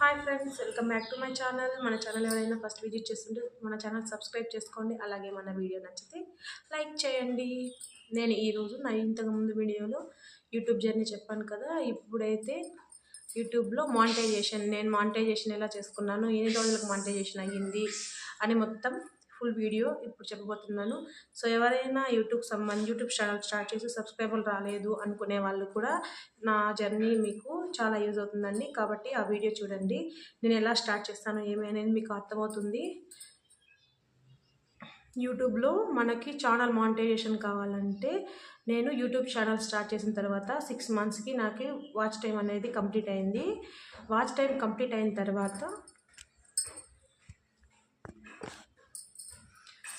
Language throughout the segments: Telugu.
Hi friends welcome back to my channel మన ఛానల్ ఎవరైనా ఫస్ట్ విజిట్ చేస్తుంటే మన ఛానల్ సబ్స్క్రైబ్ చేసుకోండి. అలాగే మన వీడియో నచ్చితే లైక్ చేయండి. నేను ఈరోజు నా ఇంతకుముందు వీడియోలో యూట్యూబ్ జర్నీ చెప్పాను కదా. ఇప్పుడైతే యూట్యూబ్లో మానిటైజేషన్ నేను మానిటైజేషన్ ఎలా చేసుకున్నాను ఎన్ని రోజులకు మానిటైజేషన్ అయ్యింది అని మొత్తం ఫుల్ వీడియో ఇప్పుడు చెప్పబోతున్నాను. సో ఎవరైనా యూట్యూబ్ సంబంధ యూట్యూబ్ ఛానల్ స్టార్ట్ చేసి సబ్స్క్రైబర్లు రాలేదు అనుకునే వాళ్ళు కూడా నా జర్నీ మీకు చాలా యూజ్ అవుతుందండి. కాబట్టి ఆ వీడియో చూడండి. నేను ఎలా స్టార్ట్ చేస్తాను ఏమి అనేది మీకు అర్థమవుతుంది. యూట్యూబ్లో మనకి ఛానల్ మానిటైజేషన్ కావాలంటే నేను యూట్యూబ్ ఛానల్ స్టార్ట్ చేసిన తర్వాత సిక్స్ మంత్స్కి నాకు వాచ్ టైం అనేది కంప్లీట్ అయింది. వాచ్ టైం కంప్లీట్ అయిన తర్వాత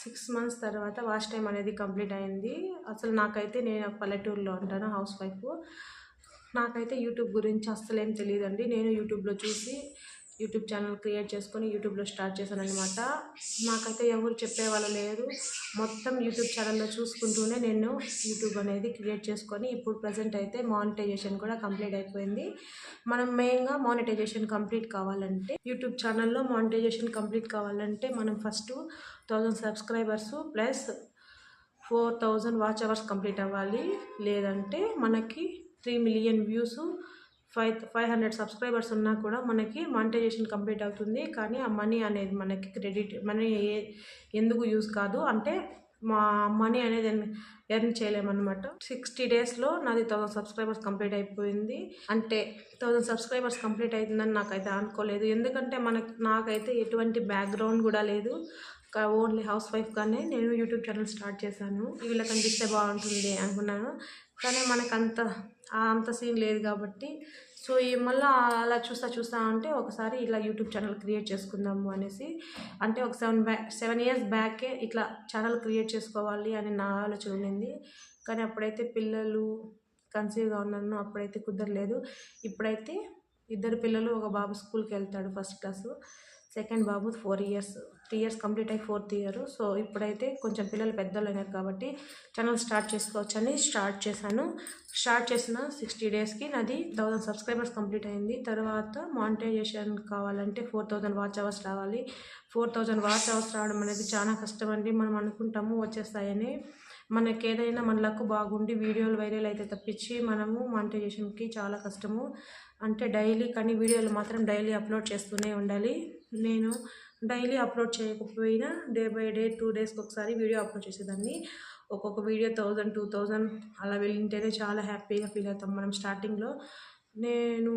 సిక్స్ మంత్స్ తర్వాత వాష్ టైం అనేది కంప్లీట్ అయింది. అసలు నాకైతే నేను పల్లెటూరులో ఉంటాను హౌస్ వైఫ్. నాకైతే యూట్యూబ్ గురించి అస్సలేం తెలియదండి. నేను యూట్యూబ్లో చూసి యూట్యూబ్ ఛానల్ క్రియేట్ చేసుకొని యూట్యూబ్లో స్టార్ట్ చేశాను అనమాట నాకైతే ఎవరు చెప్పేవాళ్ళు లేరు. మొత్తం యూట్యూబ్ ఛానల్లో చూసుకుంటూనే నేను యూట్యూబ్ అనేది క్రియేట్ చేసుకొని ఇప్పుడు ప్రజెంట్ అయితే మానిటైజేషన్ కూడా కంప్లీట్ అయిపోయింది. మనం మెయిన్గా మానిటైజేషన్ కంప్లీట్ కావాలంటే యూట్యూబ్ ఛానల్లో మానిటైజేషన్ కంప్లీట్ కావాలంటే మనం first thousand subscribers plus four thousand watch hours complete అవ్వాలి. లేదంటే మనకి three million views five five hundred subscribers ఉన్నా కూడా మనకి మానిటైజేషన్ కంప్లీట్ అవుతుంది. కానీ ఆ మనీ అనేది మనకి క్రెడిట్ మనీ ఎందుకు యూజ్ కాదు. అంటే మా మనీ అనేది ఎర్న్ చేయలేమన్నమాట. సిక్స్టీ డేస్లో నాది థౌసండ్ సబ్స్క్రైబర్స్ కంప్లీట్ అయిపోయింది. అంటే థౌసండ్ సబ్స్క్రైబర్స్ కంప్లీట్ అవుతుందని నాకైతే అనుకోలేదు. ఎందుకంటే మనకి నాకైతే ఎటువంటి బ్యాక్గ్రౌండ్ కూడా లేదు. ఓన్లీ హౌస్ వైఫ్గానే నేను యూట్యూబ్ ఛానల్ స్టార్ట్ చేశాను. వీళ్ళకి కనిపిస్తే బాగుంటుంది అనుకున్నాను. కానీ మనకంత అంత సీన్ లేదు కాబట్టి. సో ఈ మళ్ళీ అలా చూస్తా చూస్తా అంటే ఒకసారి ఇలా యూట్యూబ్ ఛానల్ క్రియేట్ చేసుకుందాము అనేసి అంటే ఒక సెవెన్ బ్యాక్ సెవెన్ ఇయర్స్ బ్యాకే ఇట్లా ఛానల్ క్రియేట్ చేసుకోవాలి అని నా ఆలోచన ఉండింది. కానీ అప్పుడైతే పిల్లలు కన్సీవ్గా ఉన్నాను అప్పుడైతే కుదరలేదు. ఇప్పుడైతే ఇద్దరు పిల్లలు ఒక బాబు స్కూల్కి వెళ్తాడు ఫస్ట్ క్లాసు సెకండ్ బాబు four years. Three years complete అయ్యి ఫోర్త్ ఇయర్. సో ఇప్పుడైతే కొంచెం పిల్లలు పెద్దలు అయినారు కాబట్టి ఛానల్ స్టార్ట్ చేసుకోవచ్చని స్టార్ట్ చేశాను. స్టార్ట్ చేసిన సిక్స్టీ డేస్కి నాది థౌజండ్ సబ్స్క్రైబర్స్ కంప్లీట్ అయింది. తర్వాత మానిటైజేషన్ కావాలంటే ఫోర్ థౌజండ్ వాచ్ అవర్స్ రావాలి. ఫోర్ థౌజండ్ వాచ్ అవర్స్ రావడం అనేది చాలా కష్టం అండి. మనం అనుకుంటాము వచ్చేస్తాయని. మనకి ఏదైనా మన లక్ బాగుండి వీడియోలు వైరల్ అయితే తప్పించి మనము మానిటైజేషన్కి చాలా కష్టము. అంటే డైలీ కానీ వీడియోలు మాత్రం డైలీ అప్లోడ్ చేస్తూనే ఉండాలి. నేను డైలీ అప్లోడ్ చేయకపోయినా డే బై డే టూ డేస్కి ఒకసారి వీడియో అప్లోడ్ చేసేదాన్ని. ఒక్కొక్క వీడియో థౌజండ్ టూ థౌజండ్ అలా వెళ్ళింటేనే చాలా హ్యాపీగా ఫీల్ అవుతాం మనం స్టార్టింగ్లో. నేను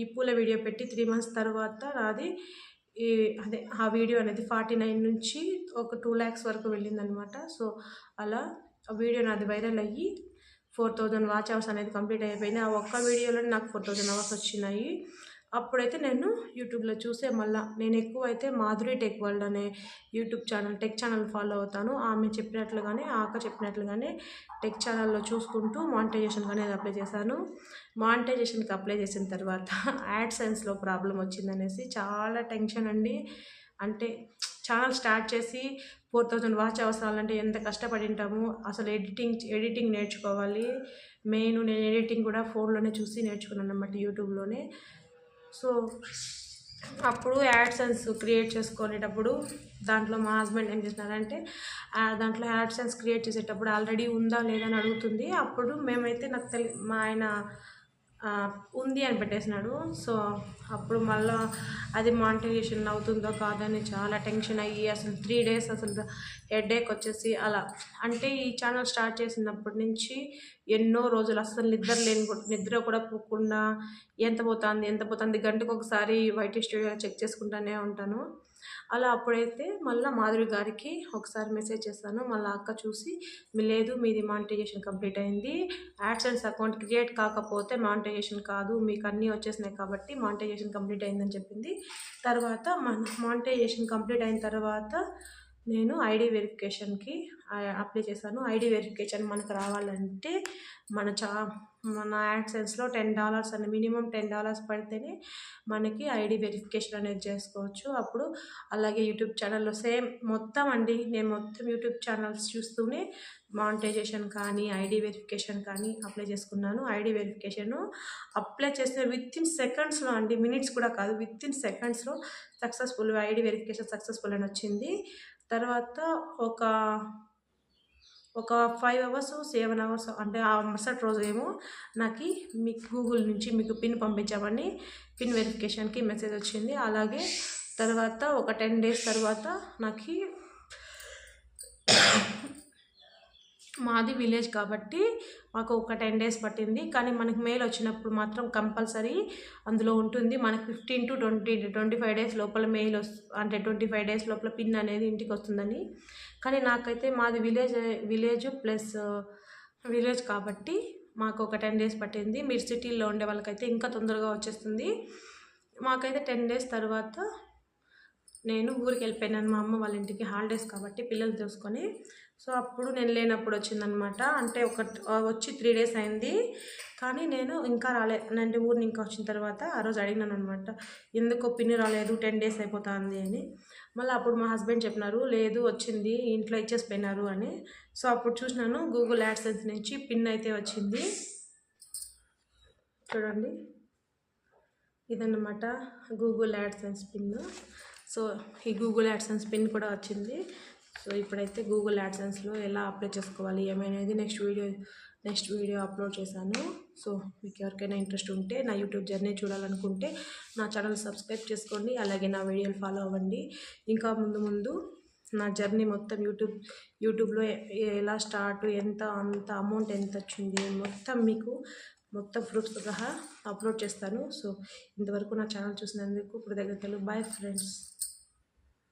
ఈ పూల వీడియో పెట్టి త్రీ మంత్స్ తర్వాత నాది ఈ అదే ఆ వీడియో అనేది ఫార్టీ నైన్ నుంచి ఒక టూ ల్యాక్స్ వరకు వెళ్ళిందనమాట సో అలా ఆ వీడియో నాది వైరల్ అయ్యి ఫోర్ థౌజండ్ వాచ్ అవర్స్ అనేది కంప్లీట్ అయిపోయింది. ఆ ఒక్క వీడియోలో నాకు ఫోర్ థౌజండ్ అవర్స్ వచ్చినాయి. అప్పుడైతే నేను యూట్యూబ్లో చూసే మళ్ళా నేను ఎక్కువ అయితే మాధురి టెక్ వరల్డ్ అనే YouTube channel tech channel follow అవుతాను. ఆమె చెప్పినట్లుగానే ఆక చెప్పినట్లుగానే టెక్ ఛానల్లో చూసుకుంటూ మానిటైజేషన్ అనేది అప్లై చేశాను. మానిటైజేషన్కి అప్లై చేసిన తర్వాత యాడ్ సెన్స్లో ప్రాబ్లం వచ్చిందనేసి చాలా టెన్షన్ అండి. అంటే ఛానల్ స్టార్ట్ చేసి ఫోర్ థౌజండ్ వాచ్ అవసరాలంటే ఎంత కష్టపడి ఉంటాము? అసలు ఎడిటింగ్ ఎడిటింగ్ నేర్చుకోవాలి. మెయిన్ నేను ఎడిటింగ్ కూడా ఫోన్లోనే చూసి నేర్చుకున్నాను అనమాట యూట్యూబ్లోనే. సో అప్పుడు యాడ్సెన్స్ క్రియేట్ చేసుకునేటప్పుడు దాంట్లో మా హస్బెండ్ ఏం చేసినారంటే దాంట్లో యాడ్సెన్స్ క్రియేట్ చేసేటప్పుడు ఆల్రెడీ ఉందా లేదా అని అడుగుతుంది. అప్పుడు మేమైతే నాకు తెలి మా ఆయన ఉంది అని పెట్టేసినాడు. సో అప్పుడు మళ్ళీ అది మానిటైజేషన్ అవుతుందో కాదని చాలా టెన్షన్ అయ్యి అసలు త్రీ డేస్ అసలు హెడేక్ వచ్చేసి అలా. అంటే ఈ ఛానల్ స్టార్ట్ చేసినప్పటి నుంచి ఎన్నో రోజులు అసలు నిద్ర లేని నిద్ర కూడా పోకుండా ఎంత పోతుంది? ఎంత పోతుంది? గంటకు ఒకసారి వైటీ స్టూడియో చెక్ చేసుకుంటూనే ఉంటాను. అలా అప్పుడైతే మళ్ళీ మాధురి గారికి ఒకసారి మెసేజ్ చేస్తాను. మళ్ళీ అక్క చూసి లేదు మీది మానిటైజేషన్ కంప్లీట్ అయింది. యాడ్సెన్స్ అకౌంట్ క్రియేట్ కాకపోతే మానిటైజేషన్ కాదు. మీకు అన్నీ వచ్చేసినాయి కాబట్టి మానిటైజేషన్ కంప్లీట్ అయిందని చెప్పింది. తర్వాత మన మానిటైజేషన్ కంప్లీట్ అయిన తర్వాత నేను ఐడి వెరిఫికేషన్కి అప్లై చేశాను. ఐడి వెరిఫికేషన్ మనకు రావాలంటే మన చా మన యాడ్సెన్స్లో టెన్ డాలర్స్ అని మినిమం టెన్ డాలర్స్ పడితేనే మనకి ఐడి వెరిఫికేషన్ అనేది చేసుకోవచ్చు. అప్పుడు అలాగే యూట్యూబ్ ఛానల్లో సేమ్ మొత్తం అండి. నేను మొత్తం యూట్యూబ్ ఛానల్స్ చూస్తూనే మానిటైజేషన్ కానీ ఐడి వెరిఫికేషన్ కానీ అప్లై చేసుకున్నాను. ఐడి వెరిఫికేషన్ అప్లై చేసిన విత్ ఇన్ సెకండ్స్లో అండి మినిట్స్ కూడా కాదు విత్ ఇన్ సెకండ్స్లో సక్సెస్ఫుల్ ఐడి వెరిఫికేషన్ సక్సెస్ఫుల్ అని వచ్చింది. తర్వాత ఒక ఒక ఫైవ్ అవర్స్ సెవెన్ అవర్స్ అంటే ఆ మరుసటి రోజు ఏమో నాకు మీకు గూగుల్ నుంచి మీకు పిన్ పంపించామని పిన్ వెరిఫికేషన్కి మెసేజ్ వచ్చింది. అలాగే తర్వాత ఒక టెన్ డేస్ తర్వాత నాకు మాది విలేజ్ కాబట్టి మాకు ఒక టెన్ డేస్ పట్టింది. కానీ మనకి మెయిల్ వచ్చినప్పుడు మాత్రం కంపల్సరీ అందులో ఉంటుంది. మనకి fifteen to twenty twenty five days లోపల మెయిల్ వస్తు అంటే ట్వంటీ ఫైవ్ డేస్ లోపల పిన్ అనేది ఇంటికి వస్తుందని. కానీ నాకైతే మాది విలేజ్ విలేజ్ ప్లస్ విలేజ్ కాబట్టి మాకు ఒక టెన్ డేస్ పట్టింది. మీరు సిటీల్లో ఉండే వాళ్ళకైతే ఇంకా తొందరగా వచ్చేస్తుంది. మాకైతే టెన్ డేస్ తర్వాత నేను ఊరికి వెళ్ళిపోయినాను. మా అమ్మ వాళ్ళ ఇంటికి హాలిడేస్ కాబట్టి పిల్లలు చూసుకొని సో అప్పుడు నేను లేనప్పుడు వచ్చిందనమాట. అంటే ఒక వచ్చి త్రీ డేస్ అయింది. కానీ నేను ఇంకా రాలే. అంటే ఊరిని ఇంకా వచ్చిన తర్వాత ఆ రోజు అడిగినాను అనమాట ఎందుకో పిన్ని రాలేదు టెన్ డేస్ అయిపోతుంది అని. మళ్ళీ అప్పుడు మా హస్బెండ్ చెప్పినారు లేదు వచ్చింది ఇంట్లో ఇచ్చేసి పోయినారు అని. సో అప్పుడు చూసినాను గూగుల్ యాడ్సెన్స్ నుంచి పిన్ అయితే వచ్చింది. చూడండి. ఇదన్నమాట గూగుల్ యాడ్సెన్స్ పిన్ సో ఈ గూగుల్ యాడ్సెన్స్ పిన్ కూడా వచ్చింది. సో ఇప్పుడైతే గూగుల్ యాడ్సెన్స్లో ఎలా అప్లై చేసుకోవాలి ఏమైనది next video next video upload చేశాను. సో మీకు ఎవరికైనా ఇంట్రెస్ట్ ఉంటే నా యూట్యూబ్ జర్నీ చూడాలనుకుంటే నా ఛానల్ సబ్స్క్రైబ్ చేసుకోండి అలాగే నా వీడియోలు ఫాలో అవ్వండి. ఇంకా ముందు ముందు నా జర్నీ మొత్తం యూట్యూబ్ యూట్యూబ్లో ఎలా స్టార్ట్ ఎంత అంత అమౌంట్ ఎంత వచ్చింది మొత్తం మీకు మొత్తం ప్రూఫ్స్ సహా అప్లోడ్ చేస్తాను. సో ఇంతవరకు నా ఛానల్ చూసినందుకు ఇప్పుడు దగ్గరికి బాయ్ ఫ్రెండ్స్